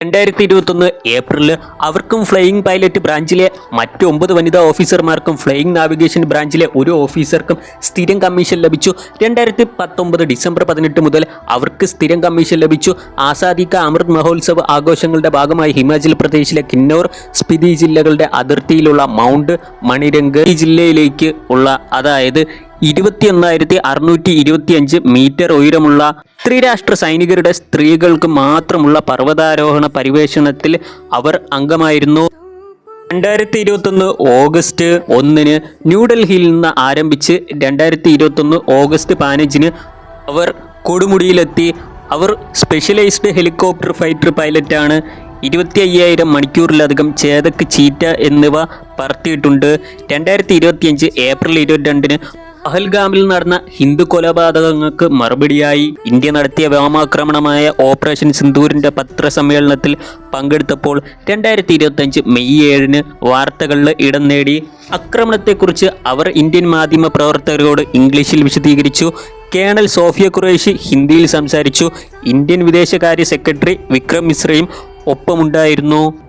രണ്ടായിരത്തി ഇരുപത്തൊന്ന് ഏപ്രിലിൽ അവർക്കും ഫ്ലൈയിങ് പൈലറ്റ് ബ്രാഞ്ചിലെ മറ്റ് ഒമ്പത് വനിതാ ഓഫീസർമാർക്കും ഫ്ലൈയിങ് നാവിഗേഷൻ ബ്രാഞ്ചിലെ ഒരു ഓഫീസർക്കും സ്ഥിരം കമ്മീഷൻ ലഭിച്ചു. രണ്ടായിരത്തി പത്തൊമ്പത് ഡിസംബർ പതിനെട്ട് മുതൽ അവർക്ക് സ്ഥിരം കമ്മീഷൻ ലഭിച്ചു. ആസാദി കാ അമൃത് മഹോത്സവ് ആഘോഷങ്ങളുടെ ഭാഗമായി ഹിമാചൽ പ്രദേശിലെ കിന്നൗർ സ്പിതി ജില്ലകളുടെ അതിർത്തിയിലുള്ള മൗണ്ട് മണിരംഗ് ജില്ലയിലേക്ക് ഉള്ള അതായത് ഇരുപത്തി ഒന്നായിരത്തി അറുന്നൂറ്റി ഇരുപത്തിയഞ്ച് മീറ്റർ ഉയരമുള്ള ത്രിരാഷ്ട്ര സൈനികരുടെ സ്ത്രീകൾക്ക് മാത്രമുള്ള പർവതാരോഹണ പരിവേഷണത്തിൽ അവർ അംഗമായിരുന്നു. രണ്ടായിരത്തി ഇരുപത്തൊന്ന് ഓഗസ്റ്റ് ഒന്നിന് ന്യൂഡൽഹിയിൽ നിന്ന് ആരംഭിച്ച് രണ്ടായിരത്തി ഇരുപത്തൊന്ന് ഓഗസ്റ്റ് പതിനഞ്ചിന് അവർ കൊടുമുടിയിലെത്തി. അവർ സ്പെഷ്യലൈസ്ഡ് ഹെലികോപ്റ്റർ ഫൈറ്റർ പൈലറ്റാണ്. ഇരുപത്തി അയ്യായിരം മണിക്കൂറിലധികം ചേതക്ക് ചീറ്റ എന്നിവ പറത്തിയിട്ടുണ്ട്. രണ്ടായിരത്തി ഇരുപത്തിയഞ്ച് ഏപ്രിൽ ഇരുപത്തിരണ്ടിന് പഹൽഗാമിൽ നടന്ന ഹിന്ദു കൊലപാതകങ്ങൾക്ക് മറുപടിയായി ഇന്ത്യ നടത്തിയ വ്യോമാക്രമണമായ ഓപ്പറേഷൻ സിന്ദൂരിന്റെ പത്രസമ്മേളനത്തിൽ പങ്കെടുത്തപ്പോൾ രണ്ടായിരത്തി ഇരുപത്തഞ്ച് മെയ് ഏഴിന് വാർത്തകളിൽ ഇടം നേടി. ആക്രമണത്തെക്കുറിച്ച് അവർ ഇന്ത്യൻ മാധ്യമ പ്രവർത്തകരോട് ഇംഗ്ലീഷിൽ വിശദീകരിച്ചു. കേണൽ സോഫിയ ഖുറേഷി ഹിന്ദിയിൽ സംസാരിച്ചു. ഇന്ത്യൻ വിദേശകാര്യ സെക്രട്ടറി വിക്രം മിശ്രയും ഒപ്പമുണ്ടായിരുന്നു.